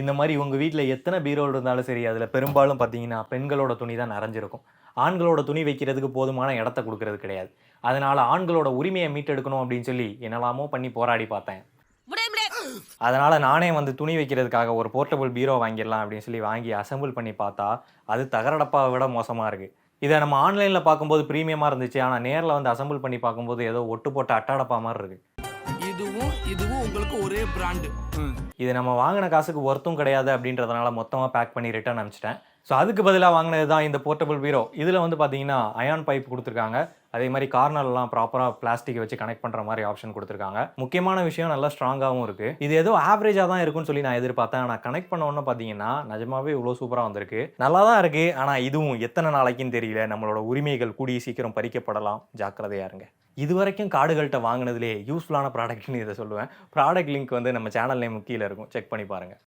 இந்த மாதிரி உங்கள் வீட்டில் எத்தனை பீரோல் இருந்தாலும் சரி அதில் பெரும்பாலும் பார்த்தீங்கன்னா பெண்களோட துணி தான் நிறைஞ்சிருக்கும். ஆண்களோட துணி வைக்கிறதுக்கு போதுமான இடத்த கொடுக்கறது கிடையாது. அதனால் ஆண்களோட உரிமையை மீட்டெடுக்கணும் அப்படின்னு சொல்லி என்னெல்லாமோ பண்ணி போராடி பார்த்தேன். அதனால் நானே வந்து துணி வைக்கிறதுக்காக ஒரு போர்ட்டபிள் பீரோ வாங்கிடலாம் அப்படின்னு சொல்லி வாங்கி அசெம்பிள் பண்ணி பார்த்தா அது தகரடப்பாவை விட மோசமாக இருக்குது இதை நம்ம ஆன்லைனில் பார்க்கும்போது ப்ரீமியமாக இருந்துச்சு. ஆனால் நேரில் வந்து அசெம்பிள் பண்ணி பார்க்கும்போது ஏதோ ஒட்டு போட்ட அட்டாடப்பா மாதிரி இருக்குது இதுவும் இதுவும் உங்களுக்கு ஒரே பிராண்டு இது நம்ம வாங்கின காசுக்கு ஒர்த்தும் கிடையாது அப்படின்றதுனால மொத்தமாக பேக் பண்ணி ரிட்டர்ன் அனுப்பிச்சிட்டேன். ஸோ அதுக்கு பதிலாக வாங்கினது தான் இந்த போர்ட்டபிள் பீரோ இதில் வந்து பார்த்தீங்கன்னா அயான் பைப் கொடுத்துருக்காங்க. அதே மாதிரி கார்னர்லாம் ப்ராப்பராக பிளாஸ்டிக் வச்சு கனெக்ட் பண்ணுற மாதிரி ஆப்ஷன் கொடுத்துருக்காங்க. முக்கியமான விஷயம் நல்லா ஸ்ட்ராங்காகவும் இருக்குது இது ஏதோ ஆவரேஜாக தான் இருக்கும்னு சொல்லி நான் எதிர்பார்த்தேன். ஆனால் கனெக்ட் பண்ண உடனே பார்த்தீங்கன்னா நிஜமாவே இவ்வளோ சூப்பராக வந்திருக்கு. நல்லா தான் இருக்குது ஆனால் இதுவும் எத்தனை நாளைக்குன்னு தெரியல. நம்மளோட உரிமைகள் கூடிய சீக்கிரம் பறிக்கப்படலாம். ஜாக்கிரதையா இருங்க. இது வரைக்கும் காடுகள்கிட்ட வாங்கினதுலே யூஸ்ஃபுல்லான ப்ராடக்ட்னு இதை சொல்லுவேன். ப்ராடக்ட் லிங்க் வந்து நம்ம சேனல் நேம் கீழே இருக்கும். செக் பண்ணி பாருங்கள்